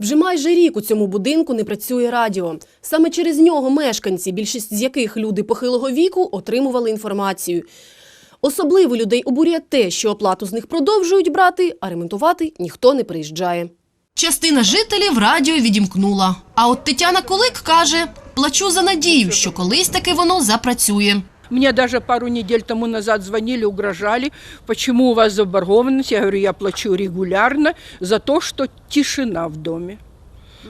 Вже майже рік у цьому будинку не працює радіо. Саме через нього мешканці, більшість з яких люди похилого віку, отримували інформацію. Особливо людей обурює те, що оплату з них продовжують брати, а ремонтувати ніхто не приїжджає. Частина жителів радіо відімкнула. А от Тетяна Кулик каже: плачу за надію, що колись таки воно запрацює. Мне даже пару недель тому назад звонили, угрожали, почему у вас заборгованность. Я говорю, я плачу регулярно за то, что тишина в доме.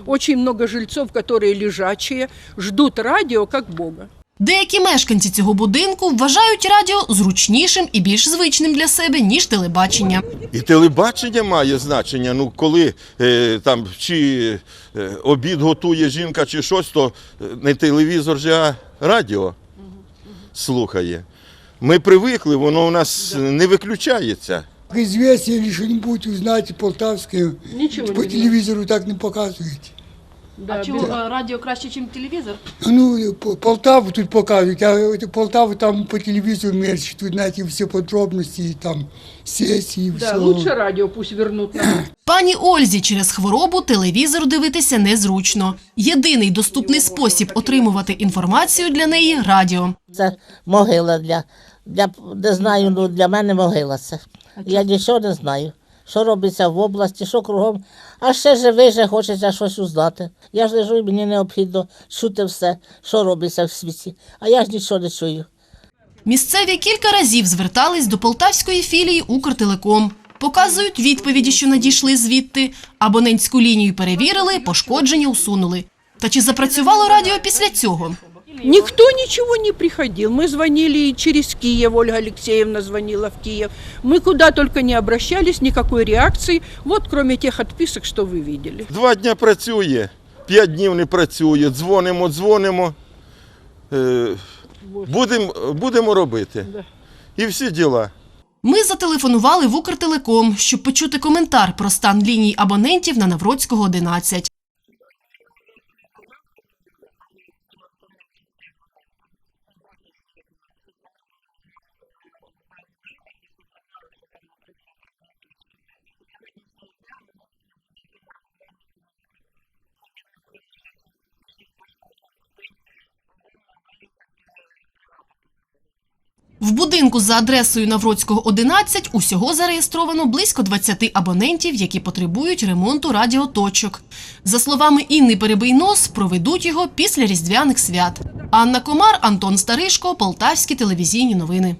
Очень много жильцов, которые лежачие, ждут радио как Бога. Деякі мешканці цього будинку вважають радіо зручнішим і більш звичним для себе, ніж телебачення. І телебачення має значення. Ну, коли е, там чи е, обід готує жінка, чи щось, то е, не телевізор а радіо слухає. Ми привикли, воно у нас не виключається. Известия или что-нибудь узнать полтавское. Ничего По не телевизору так не показывают. Да, радіо краще, ніж телевізор? Ну, по- Полтаву тут показывают, а это Полтаву там по телевизору меньше. Тут, знаете, все подробности, там сессии, да, все. лучше радио пусть вернут нам. Пані Ользі через хворобу телевізор дивитися незручно. Єдиний доступний спосіб отримувати інформацію для неї радіо. Це могила для, для не знаю, ну для мене могила це. Я нічого не знаю. Що робиться в області, що кругом. А ще живий, же хочеться щось узнати. Я ж лежу, і мені необхідно чути все, що робиться в світі. А я ж нічого не чую. Місцеві кілька разів звертались до полтавської філії Укртелеком. Показують відповіді, що надійшли звідти. Абонентську лінію перевірили, пошкодження усунули. Та чи запрацювало радіо після цього? Никто ничего не приходил. Мы звонили и через Киев, Ольга Алексеевна звонила в Киев. Мы куда только не обращались, никакой реакции. Вот кроме тех отписок, что вы видели. Два дні працює, п'ять днів не працює, дзвонимо, дзвонимо. Е, будемо, будемо робити. І всі діла. Ми зателефонували в Укртелеком, щоб почути коментар про стан ліній абонентів на Навроцького 11. В будинку за адресою Навроцького 11 усього зареєстровано близько 20 абонентів, які потребують ремонту радіоточок. За словами Інни Перебийнос, проведуть його після різдвяних свят. Анна Комар, Антон Старишко, Полтавські телевізійні новини.